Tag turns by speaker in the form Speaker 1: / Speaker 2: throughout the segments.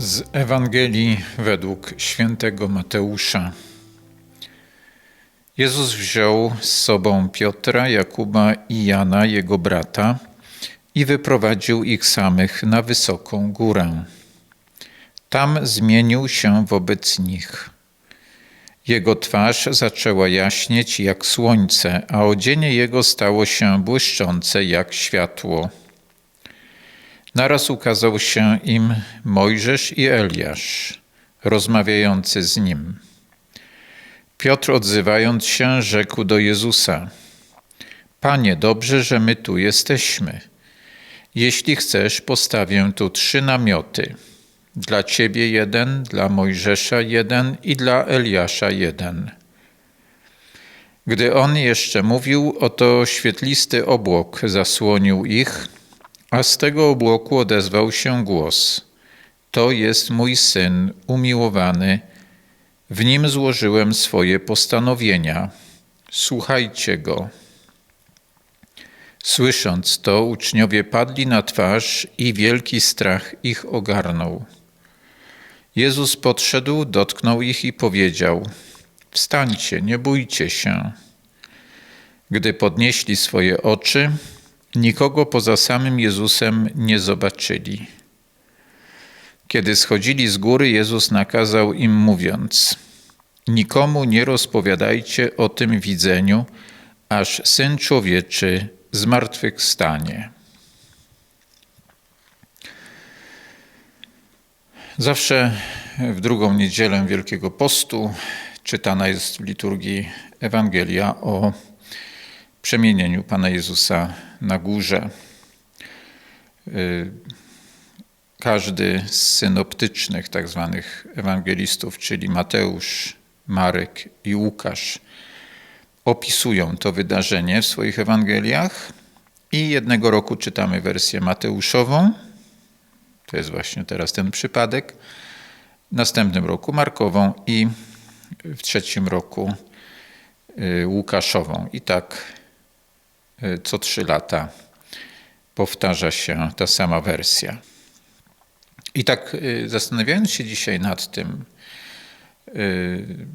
Speaker 1: Z Ewangelii według świętego Mateusza. Jezus wziął z sobą Piotra, Jakuba i Jana, jego brata, i wyprowadził ich samych na wysoką górę. Tam zmienił się wobec nich. Jego twarz zaczęła jaśnieć jak słońce, a odzienie jego stało się błyszczące jak światło. Naraz ukazał się im Mojżesz i Eliasz, rozmawiający z nim. Piotr odzywając się, rzekł do Jezusa: Panie, dobrze, że my tu jesteśmy. Jeśli chcesz, postawię tu trzy namioty: dla ciebie jeden, dla Mojżesza jeden i dla Eliasza jeden. Gdy on jeszcze mówił, oto świetlisty obłok zasłonił ich a z tego obłoku odezwał się głos: To jest mój syn umiłowany, w nim złożyłem swoje postanowienia. Słuchajcie go. Słysząc to, uczniowie padli na twarz i wielki strach ich ogarnął. Jezus podszedł, dotknął ich i powiedział: Wstańcie, nie bójcie się. Gdy podnieśli swoje oczy, Nikogo poza samym Jezusem nie zobaczyli. Kiedy schodzili z góry, Jezus nakazał im, mówiąc: Nikomu nie rozpowiadajcie o tym widzeniu, aż syn człowieczy zmartwychwstanie. Zawsze w drugą niedzielę Wielkiego Postu czytana jest w liturgii Ewangelia o przemienieniu Pana Jezusa na górze. Y, każdy z synoptycznych, tak zwanych ewangelistów, czyli Mateusz, Marek i Łukasz, opisują to wydarzenie w swoich Ewangeliach i jednego roku czytamy wersję Mateuszową, to jest właśnie teraz ten przypadek, w następnym roku Markową i w trzecim roku y, Łukaszową. I tak co trzy lata powtarza się ta sama wersja. I tak y, zastanawiając się dzisiaj nad tym, y,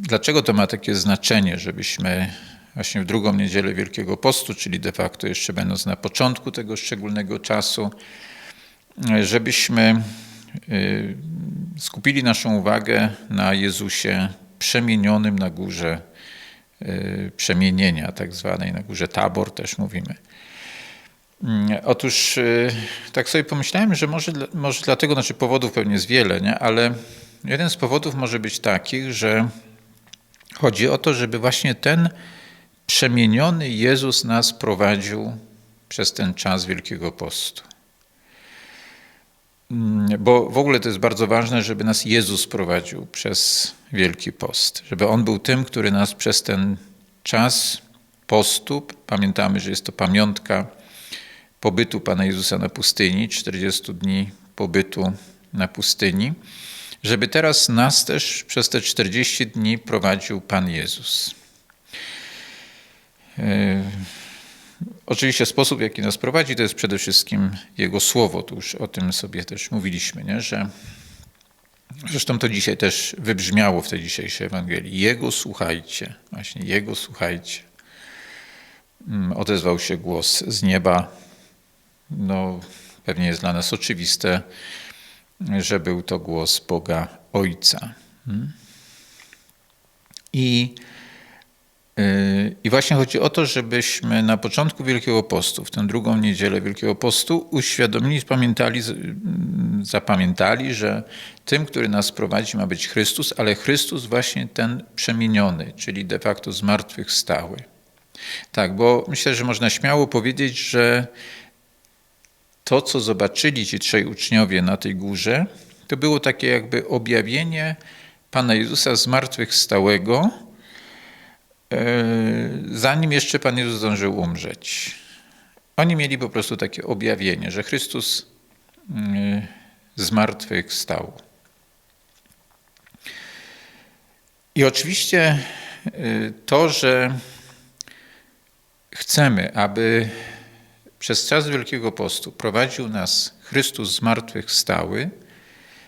Speaker 1: dlaczego to ma takie znaczenie, żebyśmy właśnie w drugą niedzielę Wielkiego Postu, czyli de facto jeszcze będąc na początku tego szczególnego czasu, żebyśmy skupili naszą uwagę na Jezusie przemienionym na górze Y, przemienienia, tak zwanej, na górze Tabor też mówimy. Mm, otóż y, tak sobie pomyślałem, że może, może dlatego, znaczy powodów pewnie jest wiele, nie? ale jeden z powodów może być takich, że chodzi o to, żeby właśnie ten przemieniony Jezus nas prowadził przez ten czas Wielkiego Postu. Mm, bo w ogóle to jest bardzo ważne, żeby nas Jezus prowadził przez Wielki Post. Żeby On był tym, który nas przez ten czas postu, pamiętamy, że jest to pamiątka pobytu Pana Jezusa na pustyni, 40 dni pobytu na pustyni, żeby teraz nas też przez te 40 dni prowadził Pan Jezus. E, Oczywiście sposób, jaki nas prowadzi, to jest przede wszystkim Jego Słowo. Tu już o tym sobie też mówiliśmy, nie? że zresztą to dzisiaj też wybrzmiało w tej dzisiejszej Ewangelii. Jego słuchajcie, właśnie Jego słuchajcie. Mm, odezwał się głos z nieba. No, pewnie jest dla nas oczywiste, że był to głos Boga Ojca. Hmm? I I właśnie chodzi o to, żebyśmy na początku Wielkiego Postu, w tę drugą niedzielę Wielkiego Postu, uświadomili, pamiętali, mm, zapamiętali, że tym, który nas prowadzi, ma być Chrystus, ale Chrystus właśnie ten przemieniony, czyli de facto zmartwychwstały. Tak, bo myślę, że można śmiało powiedzieć, że to, co zobaczyli ci trzej uczniowie na tej górze, to było takie jakby objawienie Pana Jezusa zmartwychwstałego, zanim jeszcze Pan Jezus zdążył umrzeć. Oni mieli po prostu takie objawienie, że Chrystus e, z martwych stał. I oczywiście e, to, że chcemy, aby przez czas Wielkiego Postu prowadził nas Chrystus z martwych stały,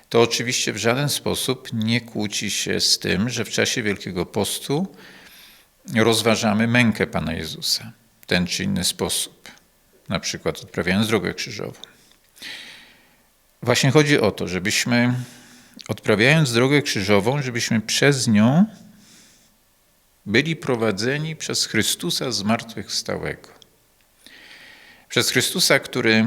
Speaker 1: to oczywiście w żaden sposób nie kłóci się z tym, że w czasie Wielkiego Postu rozważamy mękę Pana Jezusa w ten czy inny sposób, na przykład odprawiając drogę krzyżową. Właśnie chodzi o to, żebyśmy odprawiając drogę krzyżową, żebyśmy przez nią byli prowadzeni przez Chrystusa zmartwychwstałego. Przez Chrystusa, który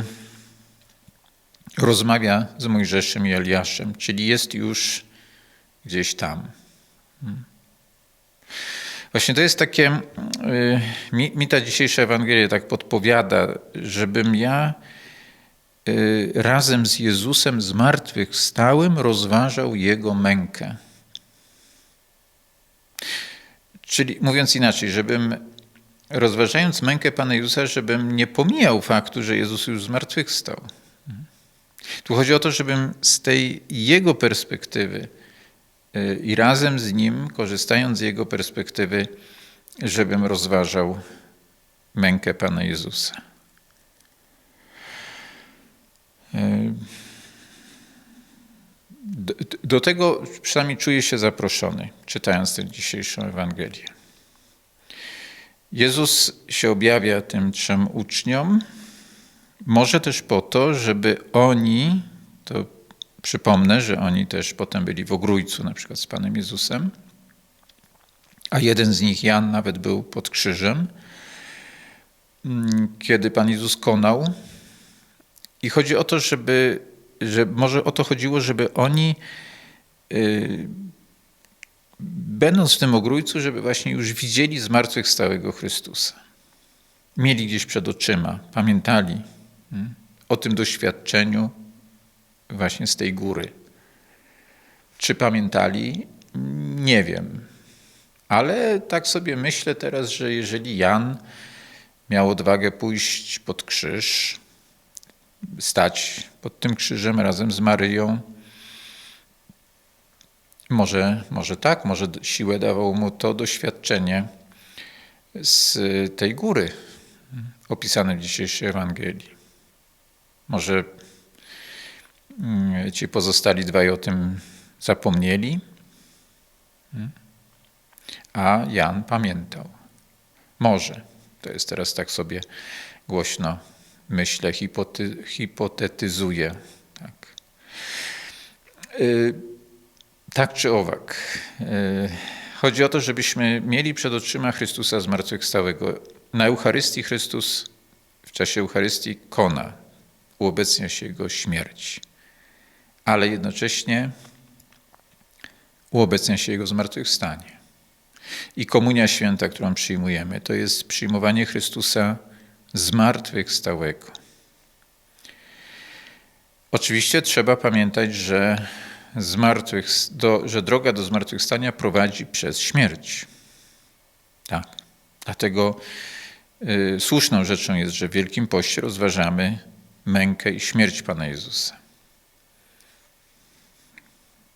Speaker 1: rozmawia z Mojżeszem i Eliaszem, czyli jest już gdzieś tam. Właśnie to jest takie, y, mi, mi ta dzisiejsza Ewangelia tak podpowiada, żebym ja y, razem z Jezusem zmartwychwstałym rozważał Jego mękę. Czyli mówiąc inaczej, żebym rozważając mękę Pana Jezusa, żebym nie pomijał faktu, że Jezus już zmartwychwstał. Tu chodzi o to, żebym z tej Jego perspektywy i razem z Nim, korzystając z Jego perspektywy, żebym rozważał mękę Pana Jezusa. Y, do, do tego przynajmniej czuję się zaproszony, czytając tę dzisiejszą Ewangelię. Jezus się objawia tym trzem uczniom, może też po to, żeby oni, to przypomnę, że oni też potem byli w ogrójcu, na przykład z Panem Jezusem, a jeden z nich, Jan, nawet był pod krzyżem, mm, kiedy Pan Jezus konał. I chodzi o to, żeby, że może o to chodziło, żeby oni, yy, będąc w tym ogrójcu, żeby właśnie już widzieli zmartwychwstałego Chrystusa. Mieli gdzieś przed oczyma, pamiętali, o tym doświadczeniu właśnie z tej góry. Czy pamiętali? Nie wiem. Ale tak sobie myślę teraz, że jeżeli Jan miał odwagę pójść pod krzyż, stać pod tym krzyżem razem z Maryją, może, może tak, może siłę dawało mu to doświadczenie z tej góry opisane w dzisiejszej Ewangelii. Może ci pozostali dwaj o tym zapomnieli, a Jan pamiętał. Może. To jest teraz tak sobie głośno myślę, hipoty, hipotetyzuję. Tak. Yy, tak czy owak. Yy, chodzi o to, żebyśmy mieli przed oczyma Chrystusa zmartwychwstałego. Na Eucharystii Chrystus w czasie Eucharystii kona, uobecnia się Jego śmierć, ale jednocześnie uobecnia się Jego zmartwychwstanie. I komunia święta, którą przyjmujemy, to jest przyjmowanie Chrystusa zmartwychwstałego. Oczywiście trzeba pamiętać, że, do, że droga do zmartwychwstania prowadzi przez śmierć. Tak. Dlatego y, słuszną rzeczą jest, że w Wielkim Poście rozważamy mękę i śmierć Pana Jezusa.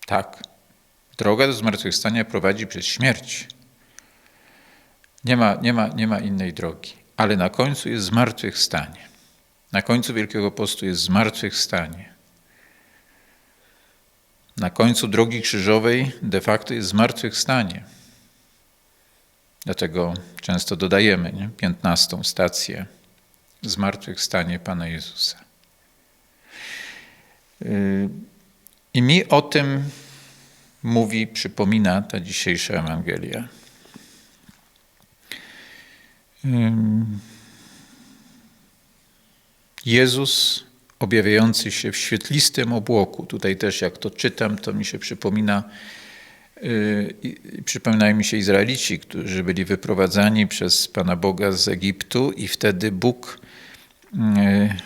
Speaker 1: Tak, droga do zmartwychwstania prowadzi przez śmierć. Nie ma, nie ma, nie ma innej drogi, ale na końcu jest zmartwychwstanie. Na końcu Wielkiego Postu jest zmartwychwstanie. Na końcu drogi krzyżowej de facto jest zmartwychwstanie. Dlatego często dodajemy nie? 15 stację zmartwychwstanie Pana Jezusa. Yy, I mi o tym mówi, przypomina ta dzisiejsza Ewangelia. Jezus objawiający się w świetlistym obłoku. Tutaj też jak to czytam, to mi się przypomina, yy, przypominają mi się Izraelici, którzy byli wyprowadzani przez Pana Boga z Egiptu i wtedy Bóg E,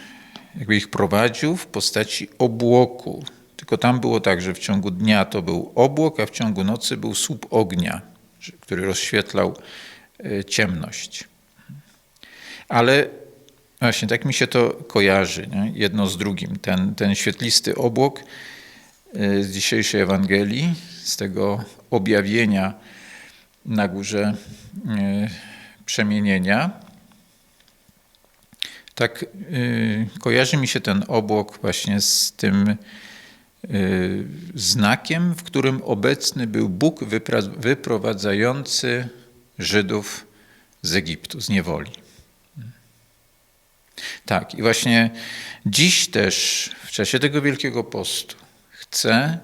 Speaker 1: jakby ich prowadził w postaci obłoku. Tylko tam było tak, że w ciągu dnia to był obłok, a w ciągu nocy był słup ognia, który rozświetlał e, ciemność. Ale właśnie tak mi się to kojarzy, nie? jedno z drugim. Ten, ten świetlisty obłok e, z dzisiejszej Ewangelii, z tego objawienia na górze przemienienia, tak kojarzy mi się ten obłok właśnie z tym znakiem, w którym obecny był Bóg wyprowadzający Żydów z Egiptu, z niewoli. Tak, i właśnie dziś też, w czasie tego Wielkiego Postu, chce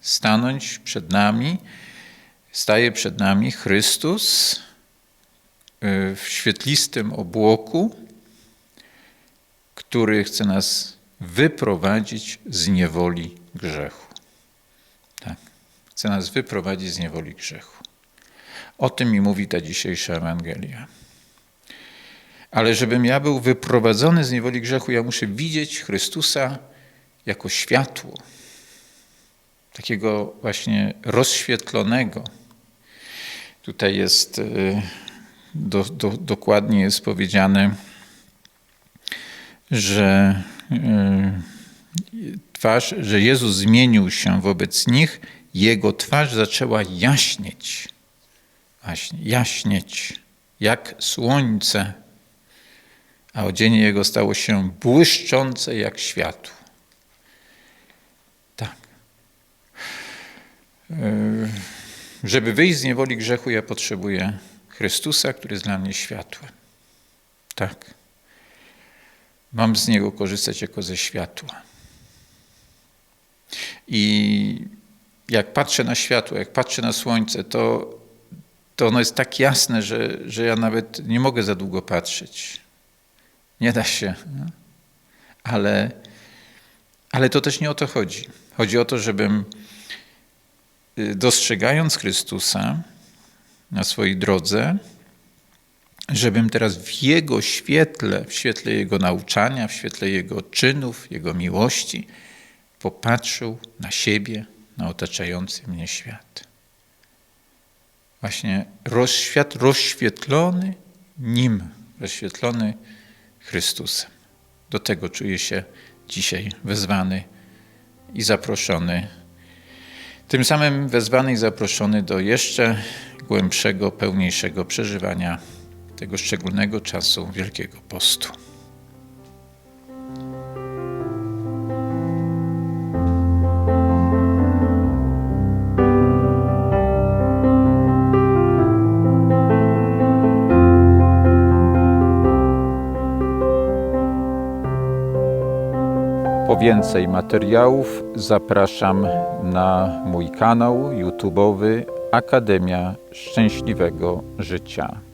Speaker 1: stanąć przed nami, staje przed nami Chrystus y, w świetlistym obłoku, który chce nas wyprowadzić z niewoli grzechu. Tak, chce nas wyprowadzić z niewoli grzechu. O tym mi mówi ta dzisiejsza Ewangelia. Ale żebym ja był wyprowadzony z niewoli grzechu, ja muszę widzieć Chrystusa jako światło, takiego właśnie rozświetlonego. Tutaj jest y, do, do, dokładnie jest powiedziane, że twarz, że Jezus zmienił się wobec nich, jego twarz zaczęła jaśnieć. Jaśnieć, jak słońce, a odzienie jego stało się błyszczące jak światło. Tak. Yy, Żeby wyjść z niewoli grzechu, ja potrzebuję Chrystusa, który jest dla mnie światłem. Tak. Mam z niego korzystać jako ze światła. I jak patrzę na światło, jak patrzę na słońce, to, to ono jest tak jasne, że, że ja nawet nie mogę za długo patrzeć. Nie da się. No. Ale, ale to też nie o to chodzi. Chodzi o to, żebym y, dostrzegając Chrystusa na swojej drodze, żebym teraz w Jego świetle, w świetle Jego nauczania, w świetle Jego czynów, Jego miłości, popatrzył na siebie, na otaczający mnie świat. Właśnie rozświat, rozświetlony Nim, rozświetlony Chrystusem. Do tego czuję się dzisiaj wezwany i zaproszony. Tym samym wezwany i zaproszony do jeszcze głębszego, pełniejszego przeżywania tego szczególnego czasu Wielkiego Postu. Po więcej materiałów zapraszam na mój kanał YouTube'owy Akademia Szczęśliwego Życia.